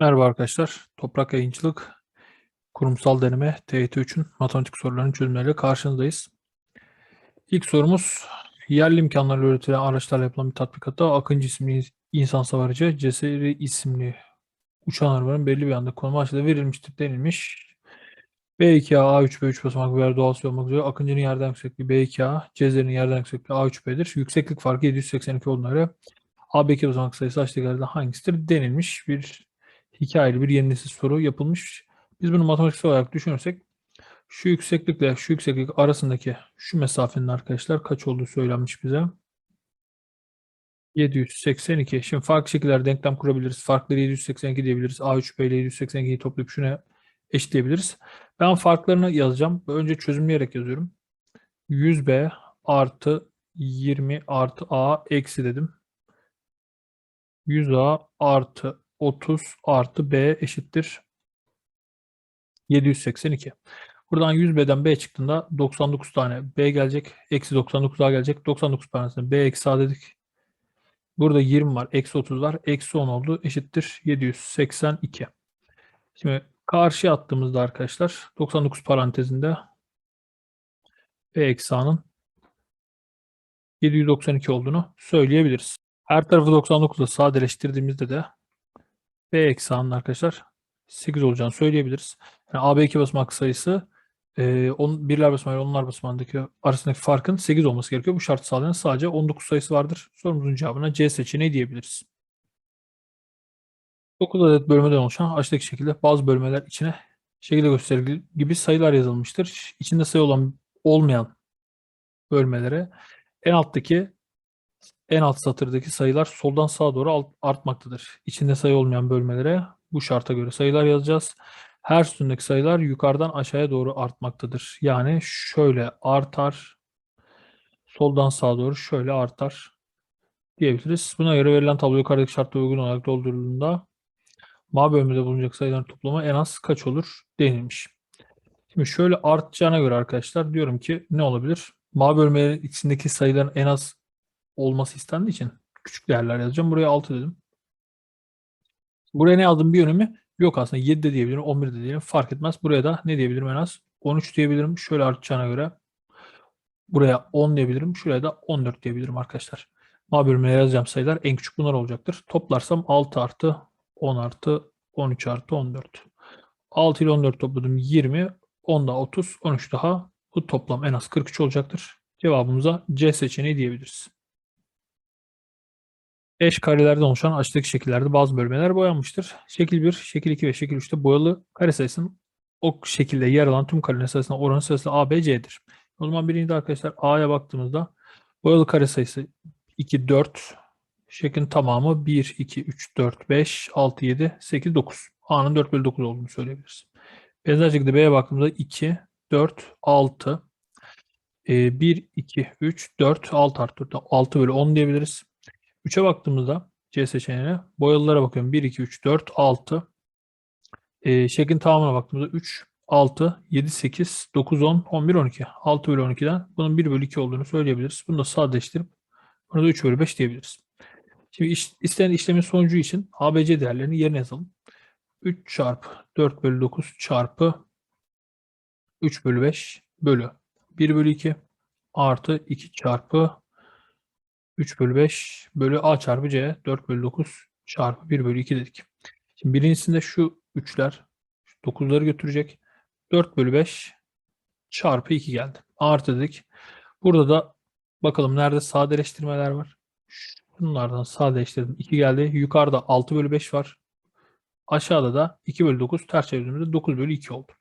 Merhaba arkadaşlar. Toprak Yayıncılık Kurumsal Deneme TYT3'ün matematik sorularının çözümleriyle karşınızdayız. İlk sorumuz yerli imkanlarla üretilen araçlarla yapılan bir tatbikatta Akıncı isimli insan savarıcı Ceseri isimli uçan arabanın belli bir anda konumu aşağıda verilmiştir denilmiş. B2A, A3, B3 basamak birer doğal sayı olmak üzere Akıncı'nın yerden yüksekliği B2A, Cezeri'nin yerden yüksekliği A3B'dir. Yükseklik farkı 782 olduğuna göre AB2 basamak sayısı aşağıdakilerden hangisidir denilmiş bir hikayeli bir yeni nesil soru yapılmış. Biz bunu matematiksel olarak düşünürsek şu yükseklikle şu yükseklik arasındaki şu mesafenin arkadaşlar kaç olduğu söylenmiş bize. 782. Şimdi farklı şekillerde denklem kurabiliriz. Farkları 782 diyebiliriz. A3B ile 782'yi toplayıp şuna eşitleyebiliriz. Ben farklarını yazacağım. Önce çözümleyerek yazıyorum. 100B artı 20 artı A eksi dedim. 100A artı 30 artı B eşittir 782. Buradan 100B'den B çıktığında 99 tane B gelecek. Eksi 99 daha gelecek. 99 tanesine B eksi A dedik. Burada 20 var. Eksi 30 var. Eksi 10 oldu. Eşittir 782. Şimdi karşıya attığımızda arkadaşlar 99 parantezinde B eksi A'nın 792 olduğunu söyleyebiliriz. Her tarafı 99 ile sadeleştirdiğimizde de B eksi A'nın arkadaşlar 8 olacağını söyleyebiliriz. Yani AB2 basamak sayısı e, on, birler basamağı ile onlar basamağındaki arasındaki farkın 8 olması gerekiyor. Bu şart sağlayan sadece 19 sayısı vardır. Sorumuzun cevabına C seçeneği diyebiliriz. 9 adet bölmeden oluşan aşağıdaki şekilde bazı bölmeler içine şekilde gösterildiği gibi sayılar yazılmıştır. İçinde sayı olan olmayan bölmelere en alttaki en alt satırdaki sayılar soldan sağa doğru artmaktadır. İçinde sayı olmayan bölmelere bu şarta göre sayılar yazacağız. Her sütundaki sayılar yukarıdan aşağıya doğru artmaktadır. Yani şöyle artar, soldan sağa doğru şöyle artar diyebiliriz. Buna göre verilen tablo yukarıdaki şartlara uygun olarak doldurulduğunda ma bölmede bulunacak sayıların toplamı en az kaç olur denilmiş. Şimdi şöyle artacağına göre arkadaşlar diyorum ki ne olabilir? Ma bölmeleri içindeki sayıların en az olması istendiği için küçük değerler yazacağım. Buraya 6 dedim. Buraya ne yazdım bir önemi yok aslında. 7 de diyebilirim, 11 de diyebilirim. Fark etmez. Buraya da ne diyebilirim en az? 13 diyebilirim. Şöyle artacağına göre buraya 10 diyebilirim. Şuraya da 14 diyebilirim arkadaşlar. Ma bölümüne yazacağım sayılar en küçük bunlar olacaktır. Toplarsam 6 artı 10 artı 13 artı 14. 6 ile 14 topladım 20. 10 da 30. 13 daha. Bu toplam en az 43 olacaktır. Cevabımıza C seçeneği diyebiliriz. Eş karelerden oluşan aşağıdaki şekillerde bazı bölmeler boyanmıştır. Şekil 1, şekil 2 ve şekil 3'te boyalı kare sayısının o şekilde yer alan tüm karelerin sayısına oranı sayısı A, B, C'dir. O zaman birinci arkadaşlar A'ya baktığımızda boyalı kare sayısı 2, 4, şeklin tamamı 1, 2, 3, 4, 5, 6, 7, 8, 9. A'nın 4 bölü 9 olduğunu söyleyebiliriz. Benzer şekilde B'ye baktığımızda 2, 4, 6, 1, 2, 3, 4, 6 artı 4, 6 bölü 10 diyebiliriz. 3'e baktığımızda C seçeneğine boyalılara bakıyorum. 1, 2, 3, 4, 6. E, şeklin tamamına baktığımızda 3, 6, 7, 8, 9, 10, 11, 12. 6 bölü 12'den bunun 1 bölü 2 olduğunu söyleyebiliriz. Bunu da sadeleştirip bunu da 3 bölü 5 diyebiliriz. Şimdi iş, istenen işlemin sonucu için ABC değerlerini yerine yazalım. 3 çarpı 4 bölü 9 çarpı 3 bölü 5 bölü 1 bölü 2 artı 2 çarpı 3 bölü 5 bölü A çarpı C 4 bölü 9 çarpı 1 bölü 2 dedik. Şimdi birincisinde şu 3'ler 9'ları götürecek. 4 bölü 5 çarpı 2 geldi. Artı dedik. Burada da bakalım nerede sadeleştirmeler var. Bunlardan sadeleştirdim. 2 geldi. Yukarıda 6 bölü 5 var. Aşağıda da 2 bölü 9 ters çevirdiğimizde 9 bölü 2 oldu.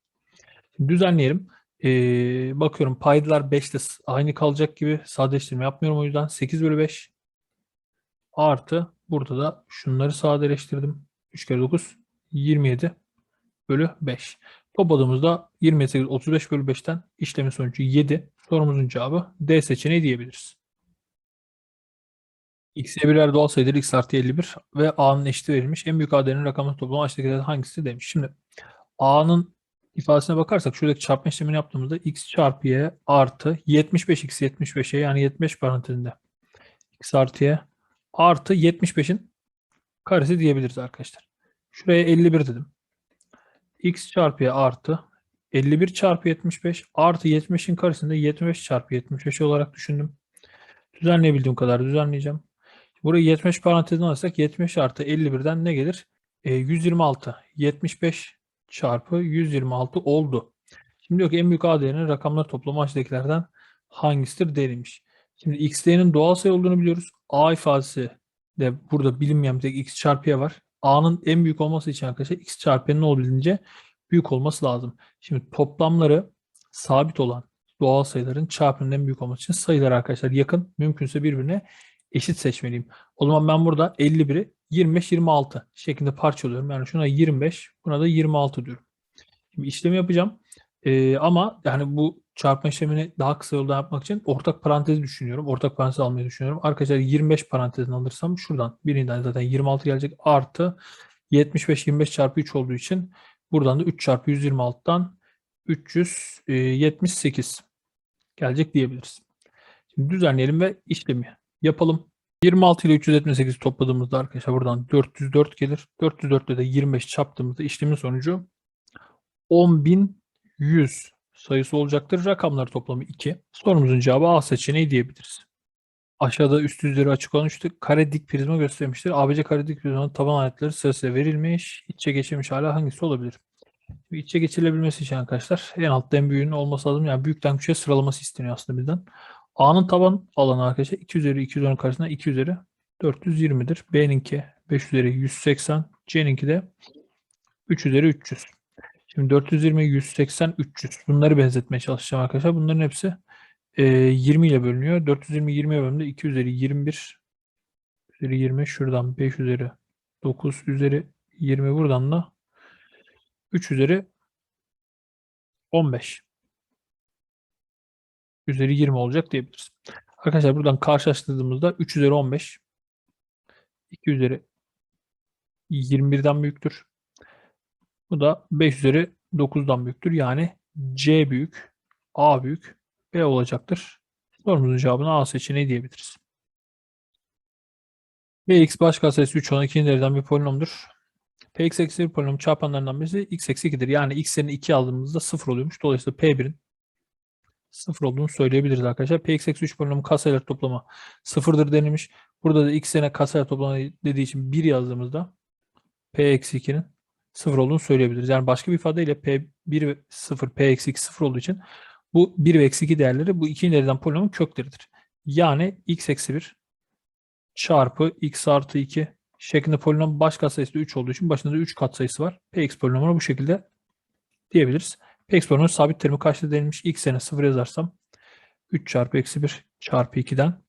Şimdi düzenleyelim. Ee, bakıyorum paydalar 5 de aynı kalacak gibi sadeleştirme yapmıyorum o yüzden 8 bölü 5 artı burada da şunları sadeleştirdim. 3 kere 9 27 bölü 5. Topladığımızda 28 35 bölü 5'ten işlemin sonucu 7. Sorumuzun cevabı D seçeneği diyebiliriz. X'e birer doğal sayıdır x artı 51 ve A'nın eşiti verilmiş. En büyük AD'nin rakamı toplamı aşağıdakilerden hangisi demiş. Şimdi A'nın ifadesine bakarsak şuradaki çarpma işlemini yaptığımızda x çarpı y artı 75x 75'e yani 75 parantezinde x artı y artı 75'in karesi diyebiliriz arkadaşlar. Şuraya 51 dedim. x çarpı y artı 51 çarpı 75 artı 70'in karesinde 75 çarpı 75 olarak düşündüm. Düzenleyebildiğim kadar düzenleyeceğim. Burayı 75 parantezine alırsak 70 artı 51'den ne gelir? E, 126. 75 çarpı 126 oldu. Şimdi diyor ki en büyük A değerinin rakamlar toplamı aşağıdakilerden hangisidir denilmiş. Şimdi x değerinin doğal sayı olduğunu biliyoruz. A ifadesi de burada bilinmeyen bir tek x çarpı y var. A'nın en büyük olması için arkadaşlar x çarpı y'nin olabildiğince büyük olması lazım. Şimdi toplamları sabit olan doğal sayıların çarpımının en büyük olması için sayılar arkadaşlar yakın mümkünse birbirine eşit seçmeliyim. O zaman ben burada 51'i 25 26 şeklinde parçalıyorum. Yani şuna 25, buna da 26 diyorum. Şimdi işlemi yapacağım. Ee, ama yani bu çarpma işlemini daha kısa yolda yapmak için ortak parantez düşünüyorum. Ortak parantez almayı düşünüyorum. Arkadaşlar 25 parantezini alırsam şuradan birinden zaten 26 gelecek artı 75 25 çarpı 3 olduğu için buradan da 3 çarpı 126'dan 378 gelecek diyebiliriz. Şimdi düzenleyelim ve işlemi yapalım. 26 ile 378 topladığımızda arkadaşlar buradan 404 gelir. 404 ile de 25 çarptığımızda işlemin sonucu 10.100 sayısı olacaktır. Rakamlar toplamı 2. Sorumuzun cevabı A seçeneği diyebiliriz. Aşağıda üst yüzleri açık üçlü kare dik prizma göstermiştir. ABC kare dik prizmanın taban aletleri sırasıyla verilmiş. İçe geçirmiş hala hangisi olabilir? Şimdi içe geçirilebilmesi için arkadaşlar en altta en büyüğünün olması lazım. Yani büyükten küçüğe sıralaması isteniyor aslında bizden. A'nın taban alanı arkadaşlar 2 üzeri 210 karşısında 2 üzeri 420'dir. B'ninki 5 üzeri 180. C'ninki de 3 üzeri 300. Şimdi 420, 180, 300. Bunları benzetmeye çalışacağım arkadaşlar. Bunların hepsi e, 20 ile bölünüyor. 420 20'ye bölümde 2 üzeri 21 üzeri 20 şuradan 5 üzeri 9 üzeri 20 buradan da 3 üzeri 15 üzeri 20 olacak diyebiliriz. Arkadaşlar buradan karşılaştırdığımızda 3 üzeri 15 2 üzeri 21'den büyüktür. Bu da 5 üzeri 9'dan büyüktür. Yani C büyük, A büyük, B olacaktır. Sorumuzun cevabını A seçeneği diyebiliriz. Bx baş katsayısı 3 olan ikinci dereceden bir polinomdur. Px eksi 1 polinom çarpanlarından birisi x eksi 2'dir. Yani x'lerini 2 aldığımızda 0 oluyormuş. Dolayısıyla P1'in 0 olduğunu söyleyebiliriz arkadaşlar. Px eksi 3 polinomun katsayıları toplamı 0'dır denilmiş. Burada da x'ine katsayılar toplamı dediği için 1 yazdığımızda P eksi 2'nin 0 olduğunu söyleyebiliriz. Yani başka bir ifadeyle P1 ve 0, P eksi 2 0 olduğu için bu 1 ve eksi 2 değerleri bu ikinci dereceden polinomun kökleridir. Yani x eksi 1 çarpı x artı 2 şeklinde polinom baş katsayısı da 3 olduğu için başında da 3 katsayısı var. Px polinomunu bu şekilde diyebiliriz. Px polinomunun sabit terimi kaçta denilmiş? x yerine 0 yazarsam 3 çarpı eksi 1 çarpı 2'den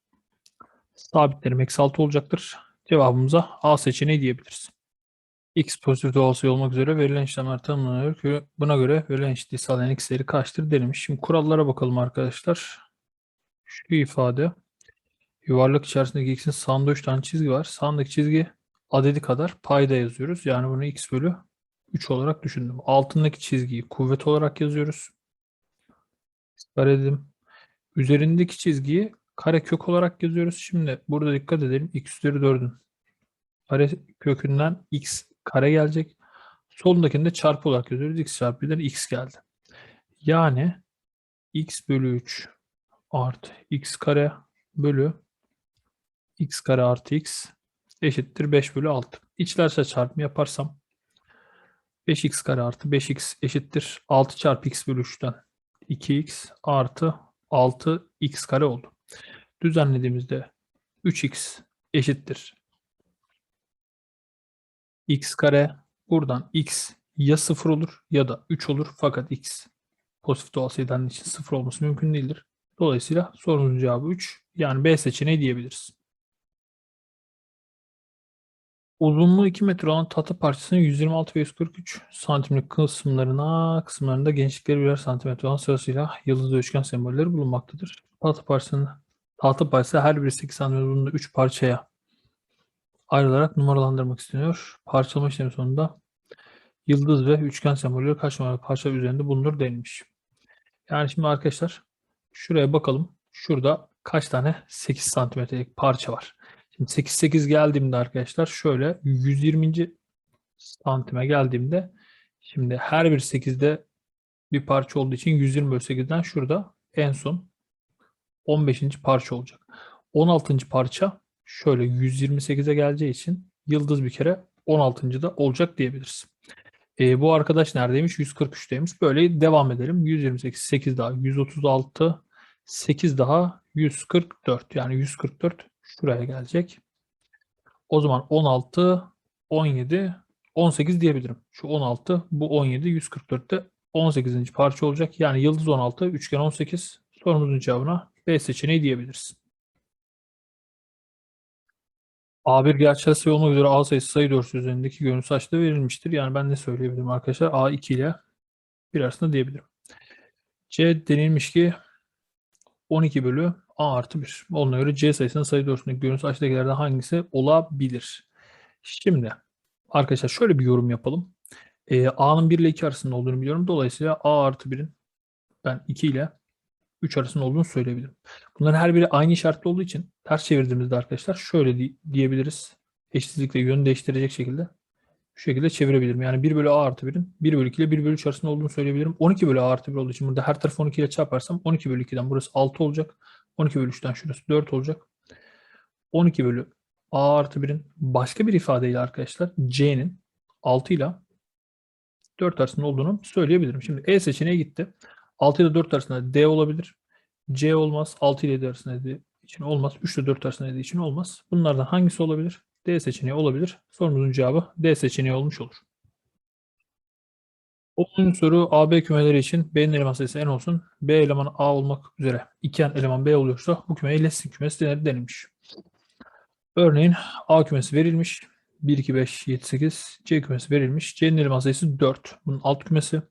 sabit terim eksi 6 olacaktır. Cevabımıza A seçeneği diyebiliriz. X pozitif doğal olmak üzere verilen işlemler tanımlanıyor buna göre verilen eşitliği sağlayan x değeri kaçtır denilmiş. Şimdi kurallara bakalım arkadaşlar. Şu ifade yuvarlak içerisindeki x'in sağında 3 tane çizgi var. Sağındaki çizgi adedi kadar payda yazıyoruz. Yani bunu x bölü 3 olarak düşündüm. Altındaki çizgiyi kuvvet olarak yazıyoruz. Kare dedim. Üzerindeki çizgiyi kare kök olarak yazıyoruz. Şimdi burada dikkat edelim. x üzeri 4'ün kare kökünden x kare gelecek. Solundakini de çarpı olarak yazıyoruz. x çarpı 1'den x geldi. Yani x bölü 3 artı x kare bölü x kare artı x eşittir 5 bölü 6. İçlerse çarpımı yaparsam 5x kare artı 5x eşittir 6 çarpı x bölü 3'ten 2x artı 6x kare oldu. Düzenlediğimizde 3x eşittir x kare buradan x ya 0 olur ya da 3 olur fakat x pozitif doğal sayıdan için 0 olması mümkün değildir. Dolayısıyla sorunun cevabı 3 yani B seçeneği diyebiliriz. Uzunluğu 2 metre olan tahta parçasının 126 ve 143 santimlik kısımlarına kısımlarında genişlikleri birer santimetre olan sırasıyla yıldız ve üçgen sembolleri bulunmaktadır. Tahta parçasının tahta parçası her biri 8 santimetre uzunluğunda 3 parçaya ayrılarak numaralandırmak isteniyor. Parçalama işlemi sonunda yıldız ve üçgen sembolleri kaç numaralı parça üzerinde bulunur denilmiş. Yani şimdi arkadaşlar şuraya bakalım. Şurada kaç tane 8 santimetrelik parça var. Şimdi 8 8 geldiğimde arkadaşlar şöyle 120. santime geldiğimde şimdi her bir 8'de bir parça olduğu için 120 bölü 8'den şurada en son 15. parça olacak. 16. parça şöyle 128'e geleceği için yıldız bir kere 16. da olacak diyebiliriz. E, bu arkadaş neredeymiş? 143'teymiş. Böyle devam edelim. 128, 8 daha 136, 8 daha 144. Yani 144 şuraya gelecek. O zaman 16, 17, 18 diyebilirim. Şu 16, bu 17, 144'te 18. parça olacak. Yani yıldız 16, üçgen 18. Sorumuzun cevabına B seçeneği diyebiliriz. A1 gerçel sayı olmak üzere A sayısı sayı doğrusu üzerindeki görüntü açıda verilmiştir. Yani ben ne söyleyebilirim arkadaşlar? A2 ile 1 arasında diyebilirim. C denilmiş ki 12 bölü A artı 1. Ona göre C sayısının sayı doğrusundaki görüntü aşağıdakilerden hangisi olabilir? Şimdi arkadaşlar şöyle bir yorum yapalım. Ee, A'nın 1 ile 2 arasında olduğunu biliyorum. Dolayısıyla A artı 1'in ben 2 ile 3 arasında olduğunu söyleyebilirim. Bunların her biri aynı işaretli olduğu için ters çevirdiğimizde arkadaşlar şöyle di- diyebiliriz. Eşitsizlikle yön değiştirecek şekilde şu şekilde çevirebilirim. Yani 1 bölü A artı 1'in 1 bölü 2 ile 1 bölü 3 arasında olduğunu söyleyebilirim. 12 bölü A artı 1 olduğu için burada her tarafı 12 ile çarparsam 12 bölü 2'den burası 6 olacak. 12 bölü 3'ten şurası 4 olacak. 12 bölü A artı 1'in başka bir ifadeyle arkadaşlar C'nin 6 ile 4 arasında olduğunu söyleyebilirim. Şimdi E seçeneği gitti. 6 ile 4 arasında D olabilir. C olmaz. 6 ile 7 arasında D için olmaz. 3 ile 4 arasında D için olmaz. Bunlardan hangisi olabilir? D seçeneği olabilir. Sorumuzun cevabı D seçeneği olmuş olur. 10. soru AB kümeleri için B'nin eleman sayısı n olsun. B elemanı A olmak üzere iken eleman B oluyorsa bu kümeye Lessing kümesi denir denilmiş. Örneğin A kümesi verilmiş. 1, 2, 5, 7, 8. C kümesi verilmiş. C'nin eleman sayısı 4. Bunun alt kümesi.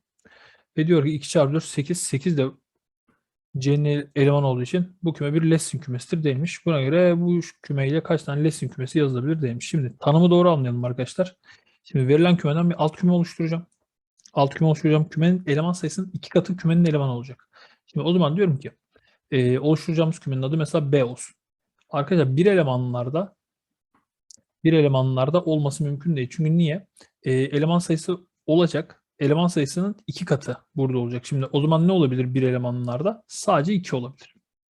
Ve diyor ki 2 çarpı 4 8. 8 de C'nin eleman olduğu için bu küme bir Lessing kümesidir demiş. Buna göre bu kümeyle kaç tane Lessing kümesi yazılabilir demiş. Şimdi tanımı doğru anlayalım arkadaşlar. Şimdi verilen kümeden bir alt küme oluşturacağım. Alt küme oluşturacağım. Kümenin eleman sayısının iki katı kümenin elemanı olacak. Şimdi o zaman diyorum ki e, oluşturacağımız kümenin adı mesela B olsun. Arkadaşlar bir elemanlarda bir elemanlarda olması mümkün değil. Çünkü niye? E, eleman sayısı olacak. Eleman sayısının iki katı burada olacak. Şimdi o zaman ne olabilir bir elemanlarda? Sadece iki olabilir.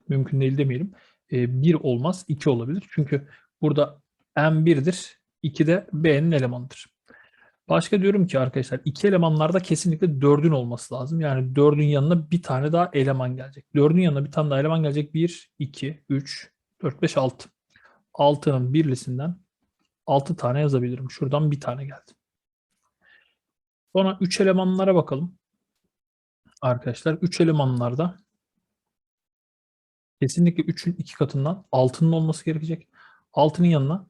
Mümkün değil demeyelim. E, bir olmaz, iki olabilir. Çünkü burada M1'dir, 2 de B'nin elemanıdır. Başka diyorum ki arkadaşlar iki elemanlarda kesinlikle dördün olması lazım. Yani dördün yanına bir tane daha eleman gelecek. Dördün yanına bir tane daha eleman gelecek. 1, 2, 3, 4, 5, 6. 6'nın birlisinden 6 tane yazabilirim. Şuradan bir tane geldi. Sonra 3 elemanlara bakalım. Arkadaşlar 3 elemanlarda kesinlikle 3'ün 2 katından 6'nın olması gerekecek. 6'nın yanına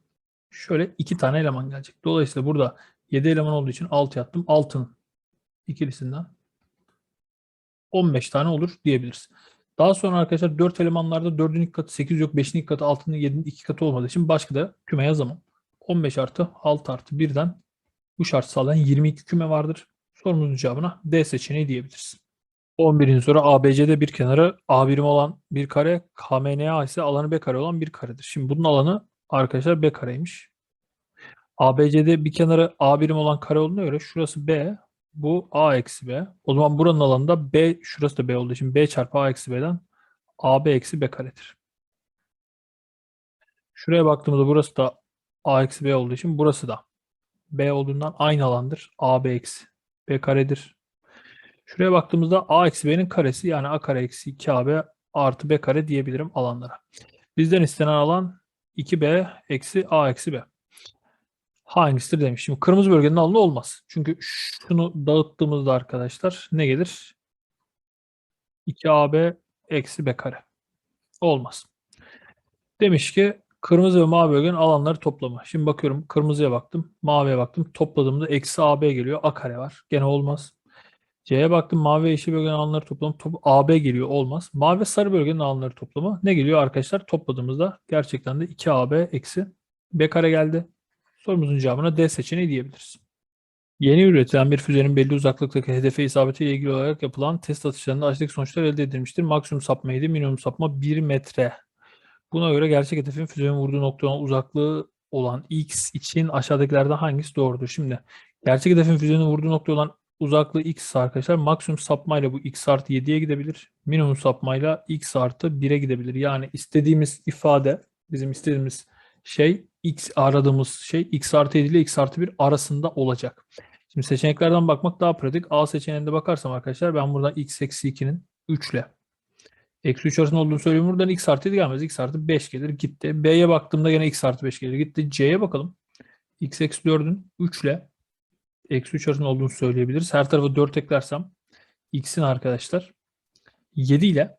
şöyle 2 tane eleman gelecek. Dolayısıyla burada 7 eleman olduğu için 6 yaptım. 6'nın ikilisinden 15 tane olur diyebiliriz. Daha sonra arkadaşlar 4 elemanlarda 4'ün ilk katı 8 yok. 5'in ilk katı 6'nın 7'nin 2 katı olmadığı için başka da küme yazamam. 15 artı 6 artı 1'den bu şart sağlayan 22 küme vardır. Sorumuzun cevabına D seçeneği diyebiliriz. 11. soru ABC'de bir kenarı A birim olan bir kare, KMNA ise alanı B kare olan bir karedir. Şimdi bunun alanı arkadaşlar B kareymiş. ABC'de bir kenarı A birim olan kare olduğuna göre şurası B, bu A eksi B. O zaman buranın alanı da B, şurası da B olduğu için B çarpı A eksi B'den AB eksi B karedir. Şuraya baktığımızda burası da A eksi B olduğu için burası da B olduğundan aynı alandır. AB eksi B karedir. Şuraya baktığımızda A eksi B'nin karesi yani A kare eksi 2AB artı B kare diyebilirim alanlara. Bizden istenen alan 2B eksi A eksi B. Hangisidir demiş. Şimdi kırmızı bölgenin alanı olmaz. Çünkü şunu dağıttığımızda arkadaşlar ne gelir? 2AB eksi B kare. Olmaz. Demiş ki kırmızı ve mavi bölgenin alanları toplamı. Şimdi bakıyorum kırmızıya baktım, maviye baktım. Topladığımda eksi AB geliyor. A kare var. Gene olmaz. C'ye baktım mavi ve yeşil bölgenin alanları toplamı top, AB geliyor olmaz. Mavi ve sarı bölgenin alanları toplamı ne geliyor arkadaşlar? Topladığımızda gerçekten de 2AB eksi B kare geldi. Sorumuzun cevabına D seçeneği diyebiliriz. Yeni üretilen bir füzenin belli uzaklıktaki hedefe isabetiyle ilgili olarak yapılan test atışlarında aşağıdaki sonuçlar elde edilmiştir. Maksimum sapma 7, minimum sapma 1 metre. Buna göre gerçek hedefin füzenin vurduğu noktadan uzaklığı olan x için aşağıdakilerden hangisi doğrudur? Şimdi gerçek hedefin füzenin vurduğu nokta olan uzaklığı x arkadaşlar maksimum sapmayla bu x artı 7'ye gidebilir. Minimum sapmayla x artı 1'e gidebilir. Yani istediğimiz ifade bizim istediğimiz şey x aradığımız şey x artı 7 ile x artı 1 arasında olacak. Şimdi seçeneklerden bakmak daha pratik. A seçeneğinde bakarsam arkadaşlar ben buradan x eksi 2'nin 3 ile eksi 3 arasında olduğunu söylüyorum. Buradan x artı 7 gelmez. x artı 5 gelir gitti. B'ye baktığımda gene x artı 5 gelir gitti. C'ye bakalım. x eksi 4'ün 3 ile eksi 3 arasında olduğunu söyleyebiliriz. Her tarafa 4 eklersem x'in arkadaşlar 7 ile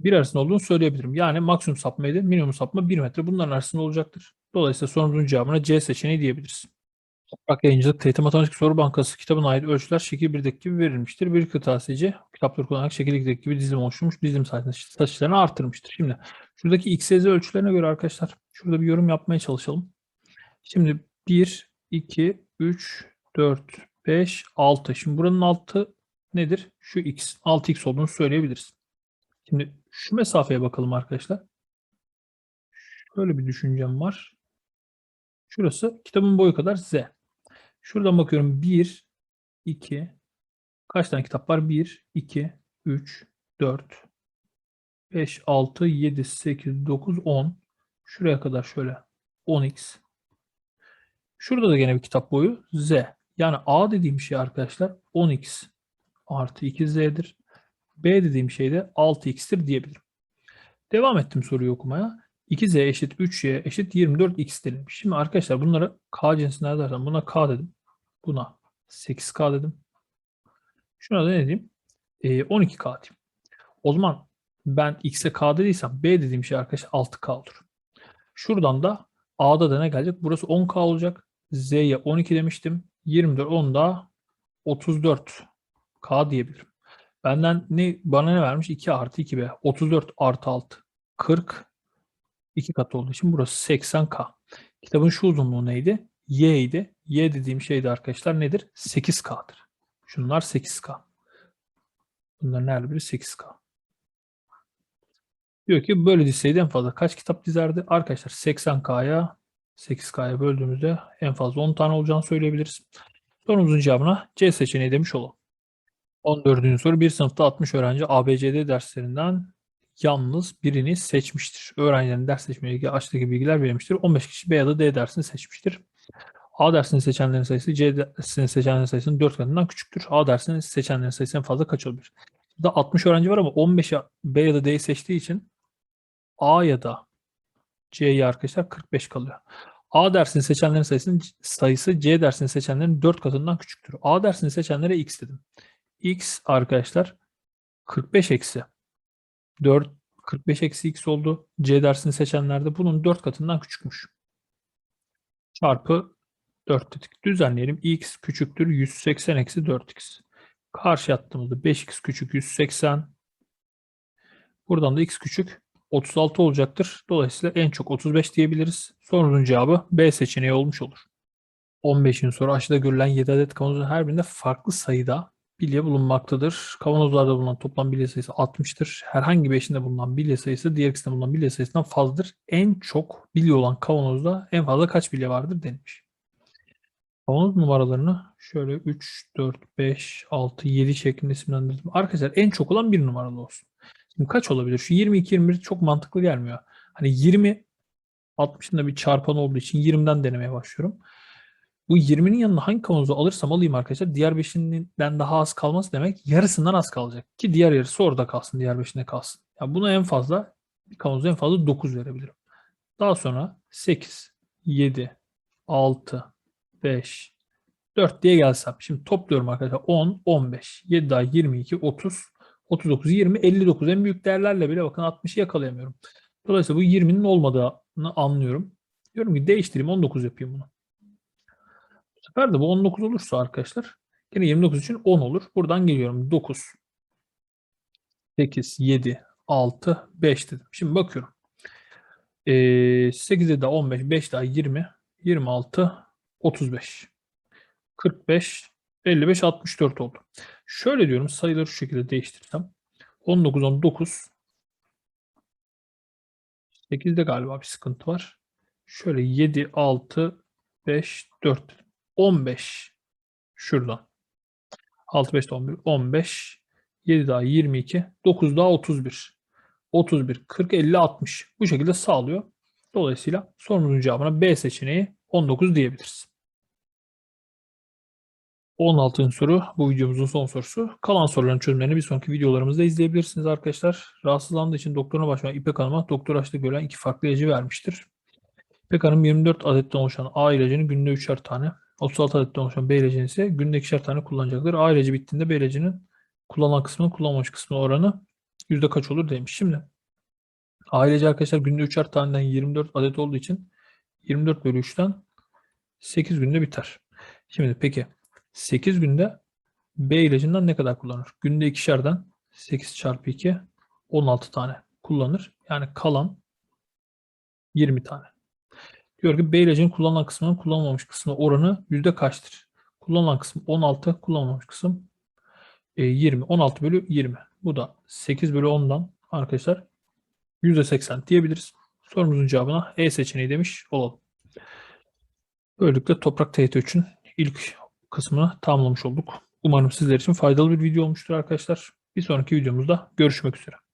1 arasında olduğunu söyleyebilirim. Yani maksimum sapmaydı, minimum sapma 1 metre bunların arasında olacaktır. Dolayısıyla sorumuzun cevabına C seçeneği diyebiliriz. Toprak Yayıncılık TYT Matematik Soru Bankası kitabına ait ölçüler şekil 1'deki gibi verilmiştir. Bir kırtasiyeci kitapları kullanarak şekil 2'deki gibi dizim oluşturmuş. Dizim sayesinde satışlarını artırmıştır. Şimdi şuradaki x, y, z ölçülerine göre arkadaşlar şurada bir yorum yapmaya çalışalım. Şimdi 1, 2, 3, 4, 5, 6. Şimdi buranın altı nedir? Şu x. 6x olduğunu söyleyebiliriz. Şimdi şu mesafeye bakalım arkadaşlar. Şöyle bir düşüncem var. Şurası kitabın boyu kadar z. Şuradan bakıyorum 1, 2, kaç tane kitap var? 1, 2, 3, 4, 5, 6, 7, 8, 9, 10. Şuraya kadar şöyle 10x. Şurada da gene bir kitap boyu z. Yani a dediğim şey arkadaşlar 10x artı 2z'dir. b dediğim şey de 6x'tir diyebilirim. Devam ettim soruyu okumaya. 2z eşit 3y eşit 24x denilmiş. Şimdi arkadaşlar bunları k cinsinden zaten buna k dedim. Buna 8k dedim. Şuna da ne diyeyim? Ee, 12k diyeyim. O zaman ben x'e k dediysem b dediğim şey arkadaşlar 6k olur. Şuradan da a'da da ne gelecek? Burası 10k olacak. z'ye 12 demiştim. 24 10 da 34k diyebilirim. Benden ne bana ne vermiş? 2 artı 2b. 34 artı 6. 40 2 kat olduğu için burası 80K. Kitabın şu uzunluğu neydi? Y idi. Y dediğim şey de arkadaşlar nedir? 8K'dır. Şunlar 8K. Bunların her biri 8K. Diyor ki böyle dizseydi en fazla kaç kitap dizerdi? Arkadaşlar 80K'ya 8K'ya böldüğümüzde en fazla 10 tane olacağını söyleyebiliriz. Sorumuzun cevabına C seçeneği demiş olalım. 14. soru bir sınıfta 60 öğrenci ABCD derslerinden yalnız birini seçmiştir. Öğrencilerin ders seçmeyle ilgili aşağıdaki bilgiler verilmiştir. 15 kişi B ya da D dersini seçmiştir. A dersini seçenlerin sayısı C dersini seçenlerin sayısının 4 katından küçüktür. A dersini seçenlerin sayısı fazla kaç olabilir? Burada 60 öğrenci var ama 15 B ya da D'yi seçtiği için A ya da C'yi arkadaşlar 45 kalıyor. A dersini seçenlerin sayısının sayısı C dersini seçenlerin 4 katından küçüktür. A dersini seçenlere X dedim. X arkadaşlar 45 eksi 4 45 eksi x oldu. C dersini seçenlerde bunun 4 katından küçükmüş. Çarpı 4 dedik. Düzenleyelim. x küçüktür 180 eksi 4x. Karşı attığımızda 5x küçük 180. Buradan da x küçük 36 olacaktır. Dolayısıyla en çok 35 diyebiliriz. Sorunun cevabı B seçeneği olmuş olur. 15. soru aşağıda görülen 7 adet kavanozun her birinde farklı sayıda bilye bulunmaktadır. Kavanozlarda bulunan toplam bilye sayısı 60'tır. Herhangi bir eşinde bulunan bilye sayısı diğer ikisinde bulunan bilye sayısından fazladır. En çok bilye olan kavanozda en fazla kaç bilye vardır denilmiş. Kavanoz numaralarını şöyle 3, 4, 5, 6, 7 şeklinde isimlendirdim. Arkadaşlar en çok olan bir numaralı olsun. Şimdi kaç olabilir? Şu 22, 21 çok mantıklı gelmiyor. Hani 20, 60'ın da bir çarpan olduğu için 20'den denemeye başlıyorum. Bu 20'nin yanına hangi kavanozu alırsam alayım arkadaşlar diğer 5'inden daha az kalması demek yarısından az kalacak. Ki diğer yarısı orada kalsın diğer 5'inde kalsın. Yani buna en fazla bir kavanoza en fazla 9 verebilirim. Daha sonra 8, 7, 6, 5, 4 diye gelsem. Şimdi topluyorum arkadaşlar 10, 15, 7 daha 22, 30, 39, 20, 59 en büyük değerlerle bile bakın 60'ı yakalayamıyorum. Dolayısıyla bu 20'nin olmadığını anlıyorum. Diyorum ki değiştireyim 19 yapayım bunu. Bu sefer de bu 19 olursa arkadaşlar yine 29 için 10 olur. Buradan geliyorum 9, 8, 7, 6, 5 dedim. Şimdi bakıyorum. Ee, 8'e daha 15, 5 daha 20, 26, 35, 45, 55, 64 oldu. Şöyle diyorum sayıları şu şekilde değiştirsem. 19, 19, 8'de galiba bir sıkıntı var. Şöyle 7, 6, 5, 4, 15 şuradan. 6, 5, 11, 15, 7 daha 22, 9 daha 31. 31, 40, 50, 60. Bu şekilde sağlıyor. Dolayısıyla sorumuzun cevabına B seçeneği 19 diyebiliriz. 16. soru bu videomuzun son sorusu. Kalan soruların çözümlerini bir sonraki videolarımızda izleyebilirsiniz arkadaşlar. Rahatsızlandığı için doktoruna başvuran İpek Hanım'a doktor açlığı görülen iki farklı ilacı vermiştir. İpek Hanım 24 adetten oluşan A ilacını günde 3'er tane, 36 adetten oluşan B ilacını ise günde 2'şer tane kullanacaktır. A ilacı bittiğinde B ilacının kullanılan kısmının kullanmamış kısmı oranı yüzde kaç olur demiş. Şimdi A ilacı arkadaşlar günde 3'er taneden 24 adet olduğu için 24 bölü 3'ten 8 günde biter. Şimdi peki 8 günde B ilacından ne kadar kullanır? Günde ikişerden 8 çarpı 2 16 tane kullanır. Yani kalan 20 tane. Diyor ki B ilacının kullanılan kısmının kullanılmamış kısmı oranı yüzde kaçtır? Kullanılan kısım 16, kullanılmamış kısım e, 20. 16 bölü 20. Bu da 8 bölü 10'dan arkadaşlar yüzde 80 diyebiliriz. Sorumuzun cevabına E seçeneği demiş olalım. Böylelikle toprak TYT3'ün ilk kısmını tamamlamış olduk. Umarım sizler için faydalı bir video olmuştur arkadaşlar. Bir sonraki videomuzda görüşmek üzere.